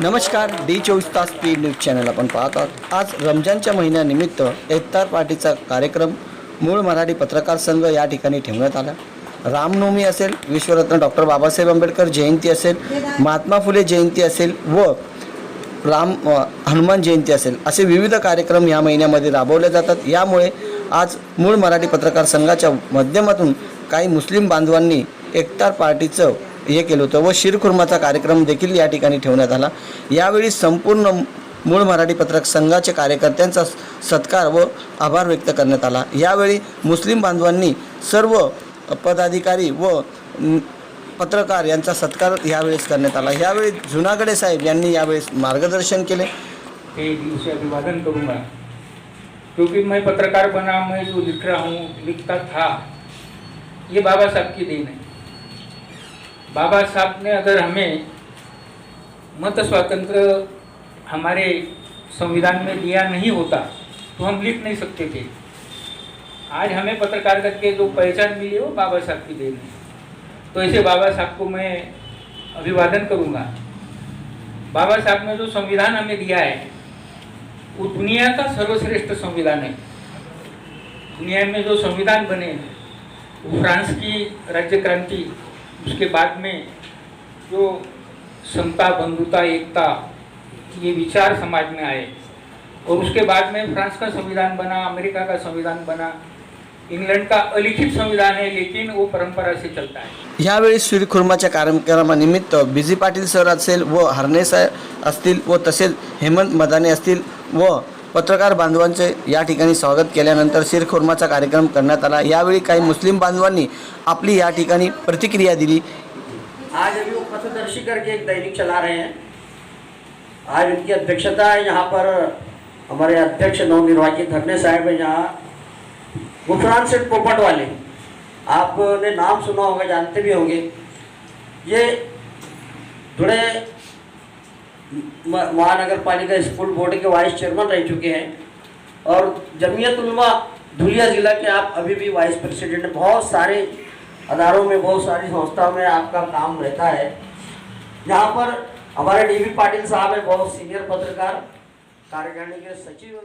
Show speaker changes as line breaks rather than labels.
नमस्कार डी चोवीस तास स्पीड न्यूज चॅनल आपण पाहत आहोत आज रमजानच्या महिन्यानिमित्त इफ्तार पार्टीचा कार्यक्रम मूळ मराठी पत्रकार संघ या ठिकाणी ठेवण्यात आला. रामनवमी असेल विश्वरत्न डॉक्टर बाबासाहेब आंबेडकर जयंती असेल महात्मा फुले जयंती असेल व राम हनुमान जयंती असेल असे विविध कार्यक्रम या महिन्यामध्ये राबवले जातात. यामुळे आज मूळ मराठी पत्रकार संघाच्या माध्यमातून काही मुस्लिम बांधवांनी एकतार पार्टीचं हे केलं होतं व शिरखुर्माचा कार्यक्रम देखील या ठिकाणी ठेवण्यात आला. यावेळी संपूर्ण मूळ मराठी पत्रक संघाच्या कार्यकर्त्यांचा सत्कार व आभार व्यक्त करण्यात आला. यावेळी मुस्लिम बांधवांनी सर्व पदाधिकारी व पत्रकार यांचा सत्कार यावेळेस करण्यात आला. यावेळी जुनागडे साहेब यांनी यावेळेस मार्गदर्शन केले.
के अभिवादन करूंगा क्योंकि मैं पत्रकार बना मैं जो लिख रहा हूँ लिखता था ये बाबा साहब की देन है। बाबा साहब ने अगर हमें मत स्वातंत्र हमारे संविधान में दिया नहीं होता तो हम लिख नहीं सकते थे। आज हमें पत्रकारिता के जो पहचान मिली वो बाबा साहब की देन है तो ऐसे बाबा साहब को मैं अभिवादन करूँगा। बाबा साहब ने जो संविधान हमें दिया है, वो दुनिया का सर्वश्रेष्ठ संविधान है। दुनिया में जो संविधान बने, वो फ्रांस की राज्य क्रांति उसके बाद में जो समता बंधुता एकता ये विचार समाज में आए। और उसके बाद में फ्रांस का संविधान बना अमेरिका का संविधान बना इंग्लंड का अलिखित संविधान है लेकिन वो परंपरा से चलता है।
यावेळी सूर्यखुर्माच्या कार्यक्रमानिमित्त बिझी पाटील सर असेल व हरणे असतील व तसेच हेमंत मदाने असतील व पत्रकार बांधवांचे या ठिकाणी स्वागत केल्यानंतर शिरखुर्माचा कार्यक्रम करण्यात आला. यावेळी काही मुस्लिम बांधवांनी आपली या ठिकाणी प्रतिक्रिया दिली.
आज अभी वो पथदर्शी करके एक दैनिक चला रहे हैं। आज उनकी अध्यक्षता है यहाँ पर हमारे अध्यक्ष नवनिर्वाचित धरने साहब है यहाँ। गुफरान सेठ पोपट वाले आपने नाम सुना होगा जानते भी होंगे। ये थोड़े महानगर पालिका स्कूल बोर्ड के वाइस चेयरमैन रह चुके हैं। और जमीयत उलमा धुलिया ज़िला के आप अभी भी वाइस प्रेसिडेंट बहुत सारे अदारों में, बहुत सारी संस्थाओं में आपका काम रहता है। यहाँ पर हमारे डी वी पाटिल साहब है, बहुत सीनियर पत्रकार, कार्यकारिणी के सचिव।